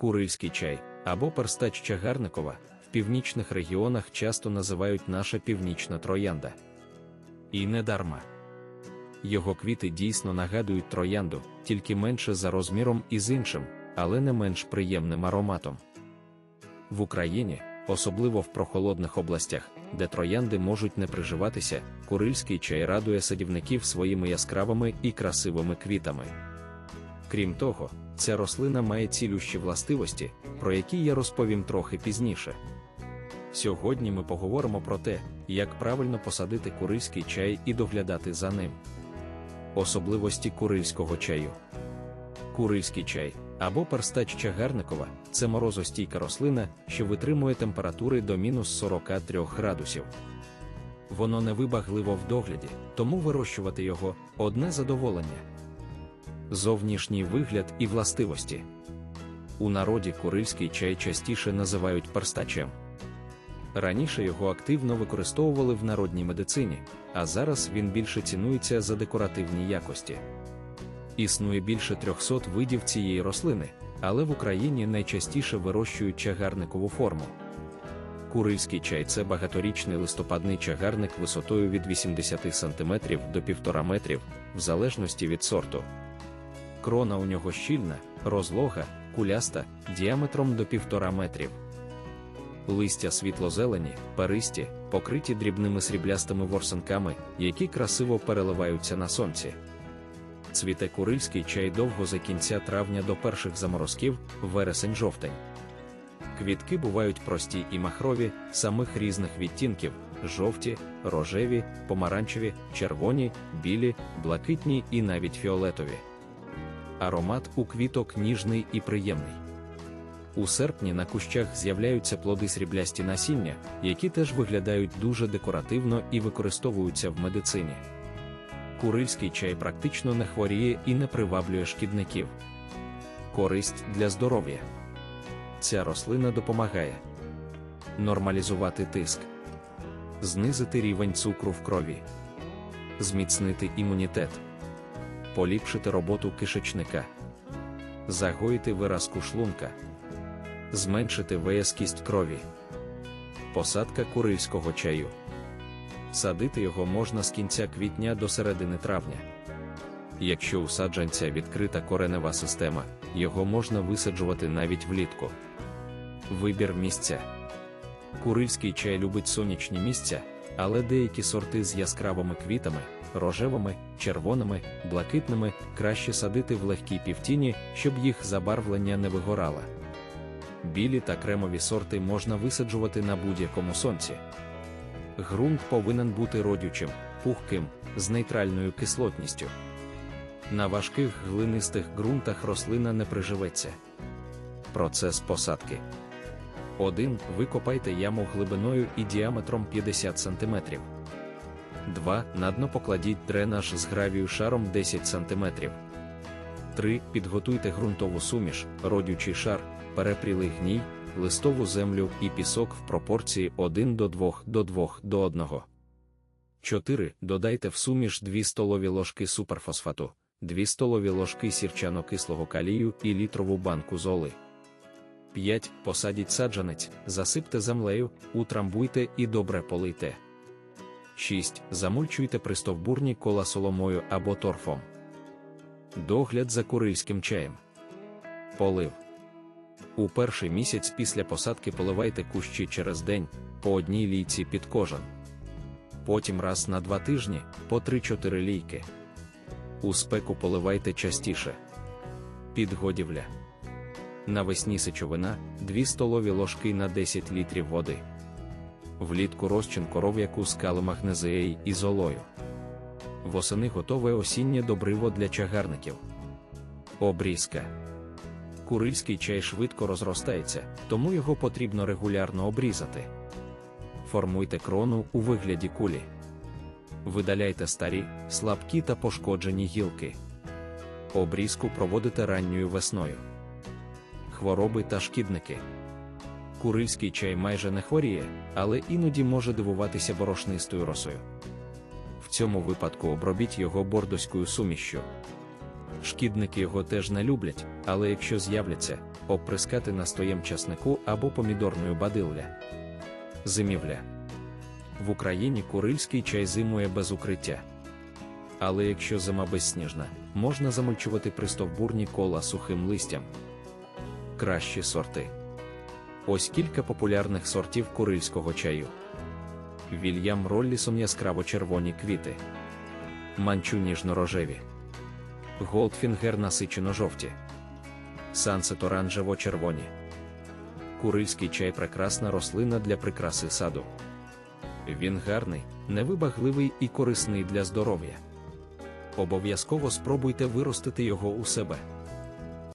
Курильський чай або перстач чагарникова в північних регіонах часто називають наша північна троянда. І не дарма. Його квіти дійсно нагадують троянду, тільки менше за розміром і з іншим, але не менш приємним ароматом. В Україні, особливо в прохолодних областях, де троянди можуть не приживатися, курильський чай радує садівників своїми яскравими і красивими квітами. Крім того, ця рослина має цілющі властивості, про які я розповім трохи пізніше. Сьогодні ми поговоримо про те, як правильно посадити курильський чай і доглядати за ним. Особливості курильського чаю. Курильський чай або перстач чагарникова це морозостійка рослина, що витримує температури до мінус 43 градусів. Воно невибагливо в догляді, тому вирощувати його одне задоволення. Зовнішній вигляд і властивості. У народі курильський чай частіше називають перстачем. Раніше його активно використовували в народній медицині, а зараз він більше цінується за декоративні якості. Існує більше 300 видів цієї рослини, але в Україні найчастіше вирощують чагарникову форму. Курильський чай це багаторічний листопадний чагарник висотою від 80 см до 1,5 метрів, в залежності від сорту. Крона у нього щільна, розлога, куляста, діаметром до 1,5 метрів. Листя світло-зелені, перисті, покриті дрібними сріблястими ворсинками, які красиво переливаються на сонці. Цвіте курильський чай довго за кінця травня до перших заморозків, вересень-жовтень. Квітки бувають прості і махрові, самих різних відтінків: жовті, рожеві, помаранчеві, червоні, білі, блакитні і навіть фіолетові. Аромат у квіток ніжний і приємний. У серпні на кущах з'являються плоди сріблясті насіння, які теж виглядають дуже декоративно і використовуються в медицині. Курильський чай практично не хворіє і не приваблює шкідників. Користь для здоров'я. Ця рослина допомагає нормалізувати тиск, знизити рівень цукру в крові, зміцнити імунітет, поліпшити роботу кишечника, загоїти виразку шлунка, зменшити виязкість крові, посадка курильського чаю. Садити його можна з кінця квітня до середини травня. Якщо у саджанця відкрита коренева система, його можна висаджувати навіть влітку. Вибір місця. Курильський чай любить сонячні місця, але деякі сорти з яскравими квітами, рожевими, червоними, блакитними краще садити в легкій півтіні, щоб їх забарвлення не вигорало. Білі та кремові сорти можна висаджувати на будь-якому сонці. Ґрунт повинен бути родючим, пухким, з нейтральною кислотністю. На важких глинистих ґрунтах рослина не приживеться. Процес посадки 1. Викопайте яму глибиною і діаметром 50 см. 2. На дно покладіть дренаж з гравію шаром 10 см. 3. Підготуйте ґрунтову суміш, родючий шар, перепрілий гній, листову землю і пісок в пропорції 1 до 2 до 2 до 1. 4. Додайте в суміш 2 столові ложки суперфосфату, 2 столові ложки сірчано-кислого калію і літрову банку золи. 5. Посадіть саджанець, засипте землею, утрамбуйте і добре полийте. 6. Замульчуйте пристовбурні кола соломою або торфом. Догляд за курильським чаєм. Полив. У перший місяць після посадки поливайте кущі через день по одній лійці під кожен. Потім раз на два тижні по 3-4 лійки. У спеку поливайте частіше. Підгодівля. Навесні сечовина 2 столові ложки на 10 літрів води. Влітку розчин коров'яку з калимагнезеєю і золою. Восени готове осіннє добриво для чагарників. Обрізка. Курильський чай швидко розростається, тому його потрібно регулярно обрізати. Формуйте крону у вигляді кулі. Видаляйте старі, слабкі та пошкоджені гілки. Обрізку проводите ранньою весною. Хвороби та шкідники. Курильський чай майже не хворіє, але іноді може дивуватися борошнистою росою. В цьому випадку обробіть його бордоською сумішшю. Шкідники його теж не люблять, але якщо з'являться, Обприскати настоєм часнику або помідорною бадилля. Зимівля. В Україні курильський чай зимує без укриття. Але якщо зима безсніжна, можна замульчувати пристовбурні кола сухим листям. Кращі сорти. Ось кілька популярних сортів курильського чаю. Вільям Роллісон яскраво червоні квіти. Манчу ніжно-рожеві. Голдфінгер насичено жовті. Сансет оранжево-червоні. Курильський чай прекрасна рослина для прикраси саду. Він гарний, невибагливий і корисний для здоров'я. Обов'язково спробуйте виростити його у себе.